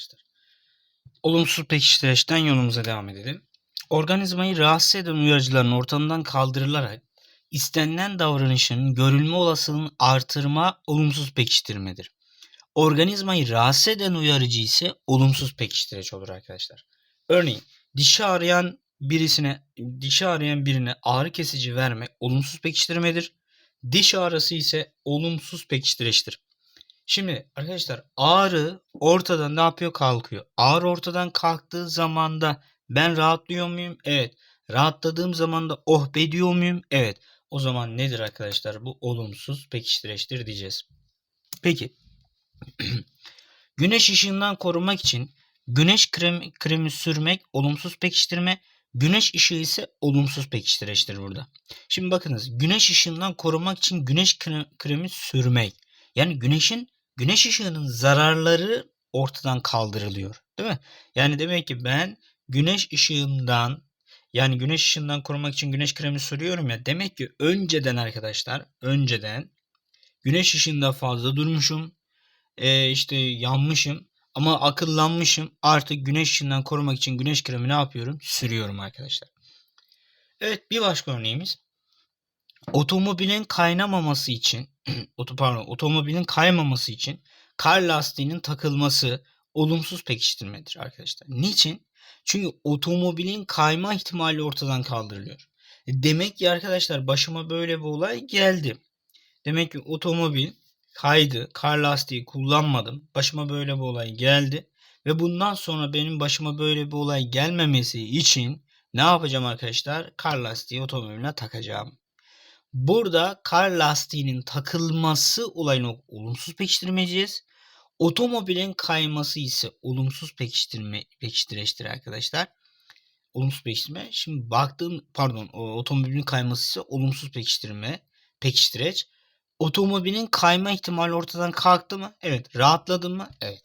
arkadaşlar. Olumsuz pekiştireçten yolumuza devam edelim. Organizmayı rahatsız eden uyarıcıların ortamdan kaldırılarak istenilen davranışın görülme olasılığını artırma olumsuz pekiştirmedir. Organizmayı rahatsız eden uyarıcı ise olumsuz pekiştireç olur arkadaşlar. Örneğin dişi ağrıyan birisine dişi ağrıyan birine ağrı kesici vermek olumsuz pekiştirmedir. Diş ağrısı ise olumsuz pekiştireçtir. Şimdi arkadaşlar ağrı ortadan ne yapıyor? Kalkıyor. Ağrı ortadan kalktığı zaman da ben rahatlıyor muyum? Evet. Rahatladığım zaman da oh be diyor muyum? Evet. O zaman nedir arkadaşlar? Bu olumsuz pekiştireçtir diyeceğiz. Peki. Güneş ışığından korunmak için güneş kremi, kremi sürmek olumsuz pekiştirme, güneş ışığı ise olumsuz pekiştireçtir burada. Şimdi bakınız güneş ışığından korunmak için güneş kremi, sürmek. Yani güneşin güneş ışığının zararları ortadan kaldırılıyor. Değil mi? Yani demek ki ben güneş ışığından yani güneş ışığından korumak için güneş kremi sürüyorum ya. Demek ki önceden arkadaşlar önceden güneş ışığında fazla durmuşum. Ee, işte yanmışım ama akıllanmışım. Artık güneş ışığından korumak için güneş kremi ne yapıyorum? Sürüyorum arkadaşlar. Evet bir başka örneğimiz. Otomobilin kaynamaması için pardon otomobilin kaymaması için kar lastiğinin takılması olumsuz pekiştirmedir arkadaşlar. Niçin? Çünkü otomobilin kayma ihtimali ortadan kaldırılıyor. E, Demek ki arkadaşlar başıma böyle bir olay geldi. Demek ki otomobil kaydı, kar lastiği kullanmadım. Başıma böyle bir olay geldi. Ve bundan sonra benim başıma böyle bir olay gelmemesi için ne yapacağım arkadaşlar? Kar lastiği otomobiline takacağım. Burada kar lastiğinin takılması olayını olumsuz pekiştirmeyeceğiz. Otomobilin kayması ise olumsuz pekiştirme pekiştireçtir arkadaşlar. Olumsuz pekiştirme. Şimdi baktığım pardon otomobilin kayması ise olumsuz pekiştirme pekiştireç. Otomobilin kayma ihtimali ortadan kalktı mı? Evet. Rahatladım mı? Evet.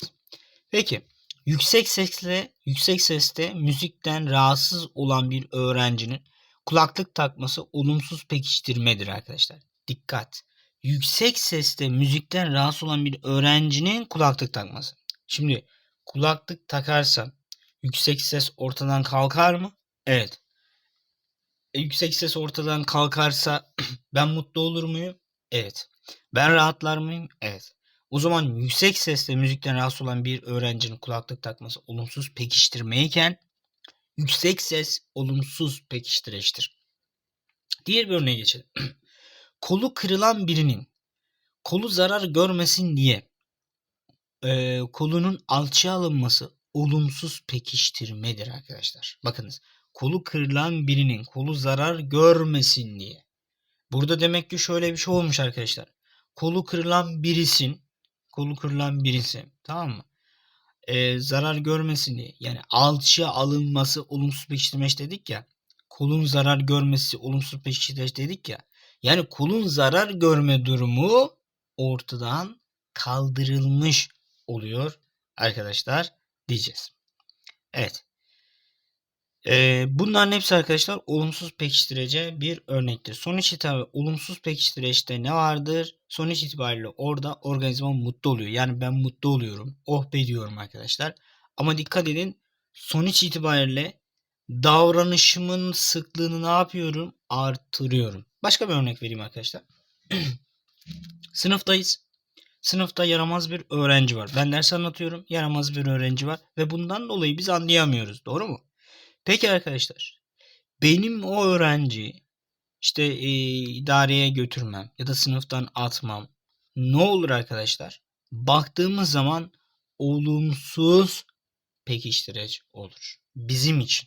Peki. Yüksek sesle yüksek seste müzikten rahatsız olan bir öğrencinin kulaklık takması olumsuz pekiştirmedir arkadaşlar. Dikkat. Yüksek seste müzikten rahatsız olan bir öğrencinin kulaklık takması. Şimdi kulaklık takarsam yüksek ses ortadan kalkar mı? Evet. E, yüksek ses ortadan kalkarsa ben mutlu olur muyum? Evet. Ben rahatlar mıyım? Evet. O zaman yüksek sesle müzikten rahatsız olan bir öğrencinin kulaklık takması olumsuz pekiştirmeyken yüksek ses olumsuz pekiştireçtir. Diğer bir örneğe geçelim. Kolu kırılan birinin kolu zarar görmesin diye e, kolunun alçıya alınması olumsuz pekiştirmedir arkadaşlar. Bakınız kolu kırılan birinin kolu zarar görmesin diye. Burada demek ki şöyle bir şey olmuş arkadaşlar. Kolu kırılan birisin, kolu kırılan birisi tamam mı? Ee, zarar görmesin diye. Yani alçıya alınması olumsuz pekiştirmeç dedik ya. Kolun zarar görmesi olumsuz pekiştirmeç dedik ya. Yani kolun zarar görme durumu ortadan kaldırılmış oluyor arkadaşlar diyeceğiz. Evet. Ee, bunların hepsi arkadaşlar olumsuz pekiştirece bir örnektir. Sonuç itibariyle olumsuz pekiştireçte ne vardır? Sonuç itibariyle orada organizma mutlu oluyor. Yani ben mutlu oluyorum. Oh be diyorum arkadaşlar. Ama dikkat edin sonuç itibariyle davranışımın sıklığını ne yapıyorum? Artırıyorum. Başka bir örnek vereyim arkadaşlar. Sınıftayız. Sınıfta yaramaz bir öğrenci var. Ben ders anlatıyorum. Yaramaz bir öğrenci var. Ve bundan dolayı biz anlayamıyoruz. Doğru mu? Peki arkadaşlar. Benim o öğrenci işte e, idareye götürmem ya da sınıftan atmam. Ne olur arkadaşlar? Baktığımız zaman olumsuz pekiştireç olur. Bizim için.